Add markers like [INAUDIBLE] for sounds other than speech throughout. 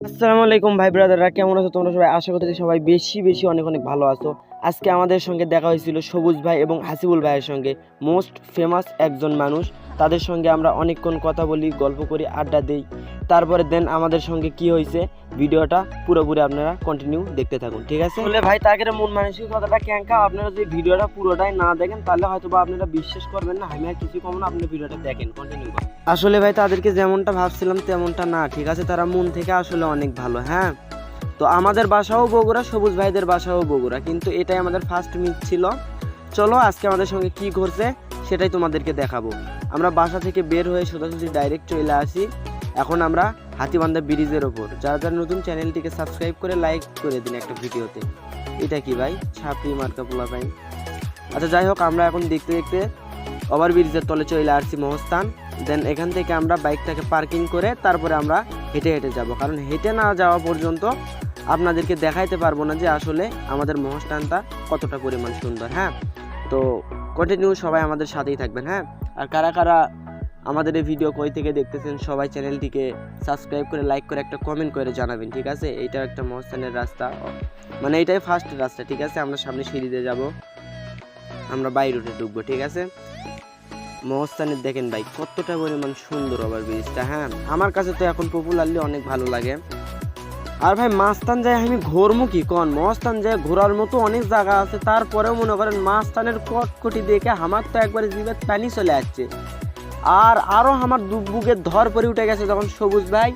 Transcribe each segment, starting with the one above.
আসসালামু আলাইকুম ভাই, ব্রাদাররা কেমন আছো তোমরা সবাই? আশা করতেছি সবাই বেশি বেশি অনেক অনেক ভালো আছো। আজকে আমাদের সঙ্গে দেখা হয়েছিল সবুজ ভাই এবং হাসিবুল ভাইয়ের সঙ্গে। মোস্ট ফেমাস একজন মানুষ। তাদের সঙ্গে আমরা অনেকক্ষণ কথা বলি গল্প করি আড্ডা দেই। তারপরে দেন আমাদের সঙ্গে কি হয়েছে ভিডিওটা পুরোপুরি আপনারা কন্টিনিউ দেখতে থাকুন ঠিক আছে? বলে ভাই তাকে মন মানসিকতাটা ক্যাঙ্কা আপনারা যদি ভিডিওটা পুরোটাই না দেখেন তাহলে হয়তো বা আপনারা বিশ্বাস করবেন না। আমি আর কিছু কম না আপনি ভিডিওটা দেখেন কন্টিনিউ আসলে ভাই তাদেরকে যেমনটা ভাবছিলাম তেমনটা না ঠিক আছে? তারা মন থেকে আসলে অনেক ভালো হ্যাঁ? তো আমাদের বাসাও বগুড়া, সবুজ ভাইদের বাসাও বগুড়া, কিন্তু এটাই আমাদের ফার্স্ট মিট ছিল। চলো আজকে আমাদের সঙ্গে কি ঘটছে সেটাই তোমাদেরকে দেখাবো। আমরা বাসা থেকে বের হয়ে সোজাসুজি ডাইরেক্ট চলে আসি। এখন আমরা হাতিবান্ধা ব্রিজের ওপর। যারা যারা নতুন চ্যানেলটিকে সাবস্ক্রাইব করে লাইক করে দিন একটা ভিডিওতে। এটা কি ভাই? ছাপড়ি মার্কা পোলা পাই আচ্ছা যাই হোক, আমরা এখন দেখতে দেখতে ওভার ব্রিজের তলে চলে আসছি মহস্থান। দেন এখান থেকে আমরা বাইকটাকে পার্কিং করে তারপরে আমরা হেঁটে হেঁটে যাব। কারণ হেঁটে না যাওয়া পর্যন্ত আপনাদেরকে দেখাইতে পারব না যে আসলে আমাদের মহস্থানটা কতটা পরিমাণ সুন্দর হ্যাঁ? তো কন্টিনিউ সবাই আমাদের সাথেই থাকবেন হ্যাঁ? আর কারা কারা আমাদের এই ভিডিও কই থেকে দেখতেছেন, সবাই চ্যানেলটিকে সাবস্ক্রাইব করে লাইক করে একটা কমেন্ট করে জানাবেন, ঠিক আছে? এইটা একটা মহস্থানের রাস্তা। মানে এটাই ফার্স্ট রাস্তা, ঠিক আছে? আমরা সামনে সিঁড়িতে যাব। আমরা বাই রোডে ঢুকবো, ঠিক আছে? মহস্থানের দেখেন ভাই, কতটা পরিমাণ সুন্দর ওভার ব্রিজটা হ্যাঁ? আমার কাছে তো এখন পপুলারলি অনেক ভালো লাগে। আর ভাই মাস্তান যায় আমি ঘোরমু কি কন? মহস্থান যায় ঘোরার মতো অনেক জায়গা আছে, তারপরেও মনে করেন মাস্তানের কটকটি দেখে আমার তো একবারে জিভে পানি চলে যাচ্ছে আর আরও আমার বুকের ধর পরে উঠে গেছে যখন সবুজ ভাই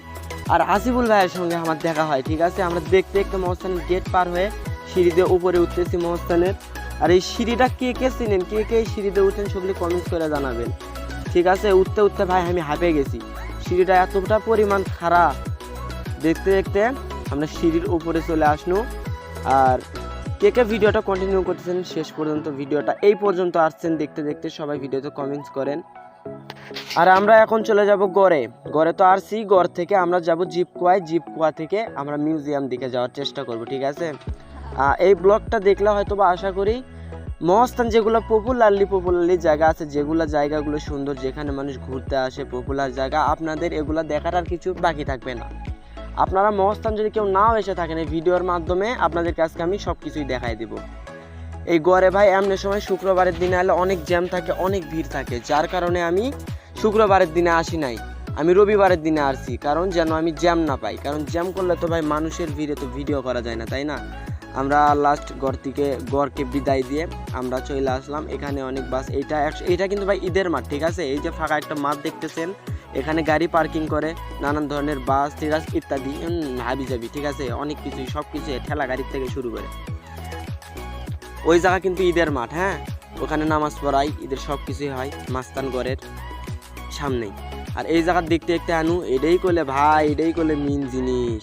আর আসিফুল ভাইয়ের সঙ্গে আমার দেখা হয়, ঠিক আছে? আমরা দেখতে দেখতে মহস্থানের গেট পার হয়ে সিঁড়িতে উপরে উঠতেছি মহস্থানের আর এই সিঁড়িটা কে কে চিনেন? কে কে এই সিঁড়িতে উঠেন সেগুলি কমেন্টস করে জানাবেন। ঠিক আছে? উঠতে উঠতে ভাই আমি হাঁপে গেছি। সিঁড়িটা এতটা পরিমাণ খারাপ দেখতে দেখতে আমরা সিঁড়ির উপরে চলে আসনু। আর কে কে ভিডিওটা কন্টিনিউ করতেছেন শেষ পর্যন্ত ভিডিওটা এই পর্যন্ত আসছেন দেখতে দেখতে সবাই ভিডিওতে কমেন্টস করেন। আর আমরা এখন চলে যাব গড়ে। গড়ে তো আসছি, গড় থেকে আমরা যাব জিপকুয়ায়। জিপকুয়া থেকে আমরা মিউজিয়াম দিকে যাওয়ার চেষ্টা করব, ঠিক আছে? এই ব্লগটা দেখলে হয়তো বা আশা করি মহস্থান যেগুলো পপুলারলি পপুলারলি জায়গা আছে, যেগুলো জায়গাগুলো সুন্দর, যেখানে মানুষ ঘুরতে আসে পপুলার জায়গা, আপনাদের এগুলো দেখার আর কিছু বাকি থাকবে না। আপনারা মহস্থান যদি কেউ নাও এসে থাকেন এই ভিডিওর মাধ্যমে আপনাদের কাছকে আমি সব কিছুই দেখাই দিব। এই গড়ে ভাই, এমনি সময় শুক্রবারের দিনে এলে অনেক জ্যাম থাকে, অনেক ভিড় থাকে, যার কারণে আমি শুক্রবারের দিনে আসি নাই। আমি রবিবারের দিনে আসছি কারণ যেন আমি জ্যাম না পাই। কারণ জ্যাম করলে তো ভাই মানুষের ভিড়ে তো ভিডিও করা যায় না, তাই না? আমরা লাস্ট গড় থেকে গড়কে বিদায় দিয়ে আমরা চলে আসলাম। এখানে অনেক বাস এইটা এটা কিন্তু ভাই ঈদের মাঠ, ঠিক আছে? এই যে ফাঁকা একটা মাঠ দেখতেছেন এখানে গাড়ি পার্কিং করে, নানান ধরনের বাস তিরাস ইত্যাদি হাবি যাবি ঠিক আছে? অনেক কিছুই সব কিছু ঠেলা গাড়ির থেকে শুরু করে। ওই জায়গা কিন্তু ঈদের মাঠ হ্যাঁ? ওখানে নামাজ পড়াই, ঈদের সব কিছুই হয় মাস্তানগড়ের সামনেই। আর এই জায়গার দেখতে দেখতে আনু, এটাই করলে ভাই, এটাই করলে মিন জিনিস।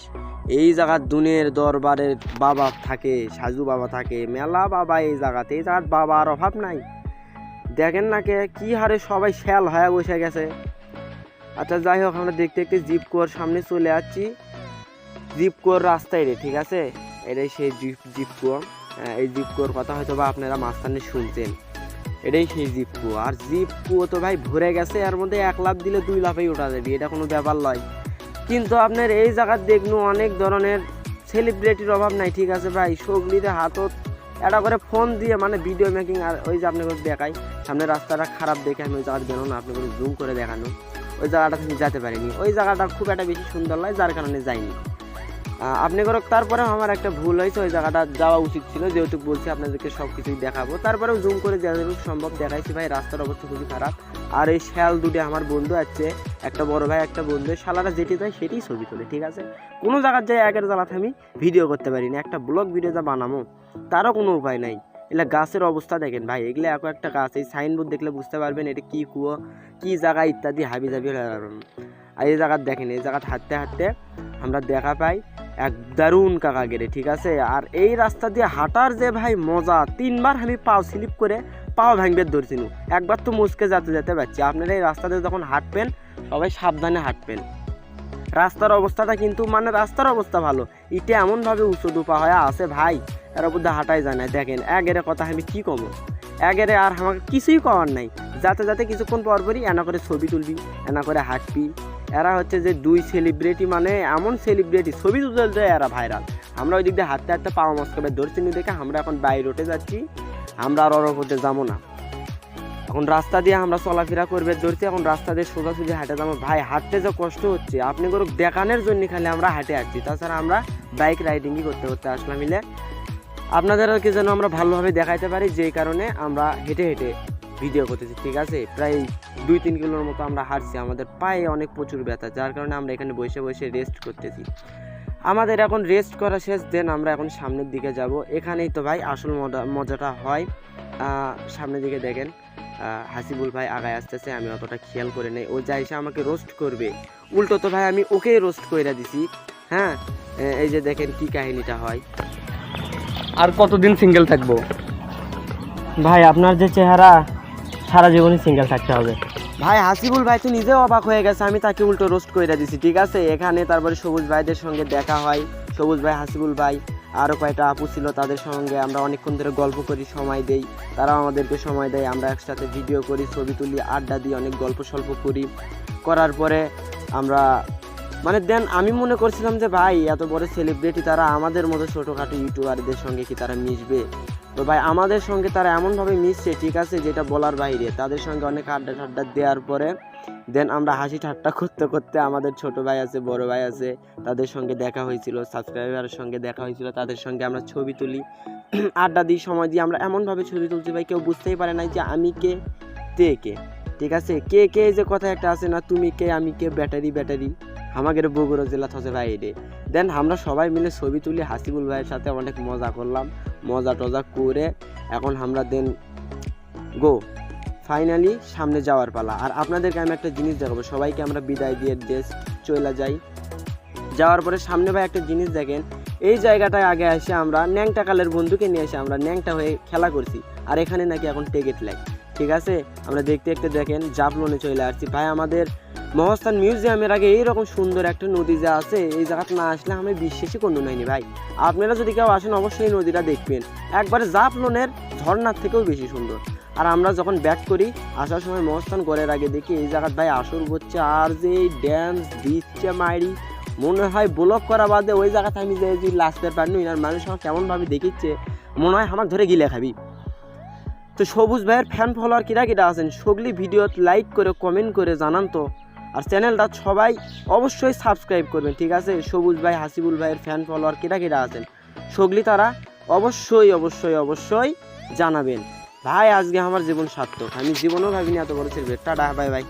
এই জায়গার দুনের দরবারের বাবা থাকে, সাজু বাবা থাকে, মেলা বাবা এই জায়গাতে, এই জায়গার বাবার অভাব নাই। দেখেন না কে, কি হারে সবাই শ্যাল হয়ে বসে গেছে। আচ্ছা যাই হোক আমরা দেখতে দেখতে জিপ কুয়ার সামনে চলে যাচ্ছি জিপ কুয়ার রাস্তায় রে ঠিক আছে? এটাই সেই জিপ জিপ কুয়া। হ্যাঁ, এই জিপ কুয়ার কথা হয়তো বা আপনারা মাঝখানে শুনছেন। এটাই সেই জিপ কুয়া। আর জিপ কুয়ো তো ভাই ভরে গেছে এর মধ্যে এক লাভ দিলে দুই লাফেই ওঠা যাবে এটা কোনো ব্যাপার নয়। কিন্তু আপনার এই জায়গার দেখনু অনেক ধরনের সেলিব্রিটির অভাব নাই ঠিক আছে ভাই? সগলিতে হাতত এটা করে ফোন দিয়ে মানে ভিডিও মেকিং আর ওই যে আপনাকে দেখাই। সামনে রাস্তাটা খারাপ দেখে আমি ওই জায়গাটা বেরো না আপনি জুম করে দেখানো। ওই জায়গাটা আমি যেতে পারিনি। ওই জায়গাটা খুব একটা বেশি সুন্দর লাগে যার কারণে যাইনি। আপনি করো তারপরে আমার একটা ভুল হয়েছে, ওই জায়গাটা যাওয়া উচিত ছিল, যেহেতু বলছি আপনাদেরকে সব কিছুই দেখাবো। তারপরেও জুম করে যতটুকু সম্ভব দেখাইছি ভাই, রাস্তার অবস্থা খুবই খারাপ। আর এই শ্যাল দুটি আমার বন্ধু আছে, একটা বড় ভাই, একটা বন্ধু শালারা যেটি যায় সেটাই ছবি তোলে, ঠিক আছে? কোনো জায়গার যায় একের জ্বালাতে আমি ভিডিও করতে পারি না একটা ব্লগ ভিডিও যা বানাবো তারও কোনো উপায় নাই। এগুলা গাছের অবস্থা দেখেন ভাই, এগুলো এক একটা গাছ, এই সাইনবোর্ড দেখলে বুঝতে পারবেন এটা কি কুয়ো, কি জায়গা, ইত্যাদি হাবি জাবি আর এই জায়গা দেখেন, এই জায়গাটা হাঁটতে হাঁটতে আমরা দেখা পাই এক দারুণ কাকা গেরে ঠিক আছে? আর এই রাস্তা দিয়ে হাঁটার যে ভাই মজা, তিনবার আমি পাও স্লিপ করে পাও ভাঙবে ধরছিনু একবার তো মুসকে যেতে যেতে পারছি। আপনারা এই রাস্তাতে যখন হাঁটবেন, সবাই সাবধানে হাঁটবেন। রাস্তার অবস্থাটা কিন্তু মানে রাস্তার অবস্থা ভালো। ইটে এমনভাবে উঁচু দুপা হয়ে আছে ভাই, এর মধ্যে হাঁটাই যায় না। দেখেন এগেরে কথা আমি কি কমো? এগেরে আর আমাকে কিছুই করার নাই। যাতে যাতে কিছুক্ষণ পর পরই এনা করে ছবি তুলবি, এনা করে হাঁটবি। এরা হচ্ছে যে দুই সেলিব্রিটি মানে এমন সেলিব্রিটি ছবি তুলতে এরা ভাইরাল আমরা ওই দিক দিয়ে হাঁটতে হাঁটতে পাওয়া মস্কবে ধরছি দেখে আমরা এখন বাই রোডে যাচ্ছি। আমরা আর ওর যাব না। এখন রাস্তা দিয়ে আমরা চলাফেরা করবে ধরছি এখন রাস্তা দিয়ে সোজাসুজি হাঁটে যাব। ভাই, হাঁটতে যে কষ্ট হচ্ছে, আপনি করে দেখানোর জন্য খালি আমরা হাঁটে আসছি। তাছাড়া আমরা বাইক রাইডিংই করতে করতে আসলাম মিলে। আপনাদেরকে যেন আমরা ভালোভাবে দেখাইতে পারি, যেই কারণে আমরা হেঁটে হেঁটে ভিডিও করতেছি, ঠিক আছে? প্রায় দুই তিন কিলোর মতো আমরা হাঁটছি, আমাদের পায়ে অনেক প্রচুর ব্যথা, যার কারণে আমরা এখানে বসে বসে রেস্ট করতেছি। আমাদের এখন রেস্ট করা শেষ দেন আমরা এখন সামনের দিকে যাব। এখানেই তো ভাই, আসল মজা মজাটা হয়। সামনের দিকে দেখেন। হাসিবুল ভাই আগায় আসতেছে আমি অতটা খেয়াল করে নেই। ও যা এসে আমাকে রোস্ট করবে। উল্টো তো ভাই আমি ওকেই রোস্ট করে দিছি। হ্যাঁ? এই যে দেখেন কি কাহিনীটা হয়। আর কতদিন সিঙ্গেল থাকব? ভাই আপনার যে চেহারা সারা জীবনই সিঙ্গেল থাকতে হবে। ভাই হাসিবুল ভাই তো নিজেও অবাক হয়ে গেছে আমি তাকে উল্টো রোস্ট করে দিছি ঠিক আছে? এখানে তারপরে সবুজ ভাইদের সঙ্গে দেখা হয়। সবুজ ভাই হাসিবুল ভাই। আরও কয়েকটা আপু ছিল তাদের সঙ্গে আমরা অনেকক্ষণ ধরে গল্প করি, সময় দেই। তারাও আমাদেরকে সময় দেয়, আমরা একসাথে ভিডিও করি, ছবি তুলি, আড্ডা দিই, অনেক গল্প সল্প করি। করার পরে আমরা মানে দেন আমি মনে করছিলাম যে, ভাই, এত বড় সেলিব্রিটি তারা আমাদের মতো ছোটোখাটো ইউটিউবারদের সঙ্গে কি তারা মিশবে? তো ভাই, আমাদের সঙ্গে তারা এমনভাবে মিশছে, ঠিক আছে, যেটা বলার বাইরে। তাদের সঙ্গে অনেক আড্ডা ঠাড্ডা দেওয়ার পরে দেন আমরা হাসি ঠাট্টা করতে করতে আমাদের ছোট ভাই আছে, বড় ভাই আছে, তাদের সঙ্গে দেখা হয়েছিল সাবস্ক্রাইবারের সঙ্গে দেখা হয়েছিল, তাদের সঙ্গে আমরা ছবি তুলি। [CLEARS THROAT] আড্ডা দিই, সময় দিই, আমরা এমনভাবে ছবি তুলছি ভাই, কেউ বুঝতেই পারে না যে আমি কে তে কে, ঠিক আছে? কে কে যে কথা একটা আছে না, তুমি কে, আমি কে, ব্যাটারি ব্যাটারি? আমাদের বগুড়া জেলা থসে ভাই রে। দেন আমরা সবাই মিলে ছবি তুলি, হাসিবুল ভাইয়ের সাথে অনেক মজা করলাম মজা টজা করে এখন আমরা দেন গো ফাইনালি সামনে যাওয়ার পালা। আর আপনাদেরকে আমি একটা জিনিস দেখাবো। সবাইকে আমরা বিদায় দিয়ে দেশ চলে যাই। যাওয়ার পরে সামনে ভাই একটা জিনিস দেখেন। এই জায়গাটায় আগে এসে আমরা ন্যাংটা কালের বন্ধুকে নিয়ে এসে আমরা ন্যাংটা হয়ে খেলা করছি। আর এখানে নাকি এখন টিকিট লাই ঠিক আছে? আমরা দেখতে দেখতে দেখেন জাপলনে চলে আসছি। ভাই, আমাদের মহস্থান মিউজিয়ামের আগে এইরকম সুন্দর একটা নদী যা আছে, এই জায়গাটা না আসলে আমি বিশ্বাসই কোনো নাইনি ভাই। আপনারা যদি কেউ আসেন, অবশ্যই নদীটা দেখবেন। একবারে জাপলনের ঝর্ণার থেকেও বেশি সুন্দর। আর আমরা যখন ব্যাক করি, আসার সময় মহস্থান করার আগে দেখি এই জায়গার ভাই আসর করছে আর যে ড্যান্স দিচ্ছে মাইরি। মনে হয় ব্লক করা বাদে ওই জায়গাতে আমি যে লাস্টের পারিনি আর মানুষ আমার কেমনভাবে দেখিচ্ছে, মনে হয় আমার ধরে গিলে খাবি। তো সবুজ ভাইয়ের ফ্যান ফলোয়ার কিরা কিরা আছেন, সগলি ভিডিও লাইক করে কমেন্ট করে জানান তো। আর চ্যানেলটা সবাই অবশ্যই সাবস্ক্রাইব করবেন, ঠিক আছে? সবুজ ভাই, হাসিবুল ভাইয়ের ফ্যান ফলোয়ার কিরা কিরা আছেন, সগলি তারা অবশ্যই অবশ্যই অবশ্যই জানাবেন। ভাই আজকে আমার জীবন সার্থক। আমি জীবনও ভাবিনি এত বড় ছেলে। Tata bye bye.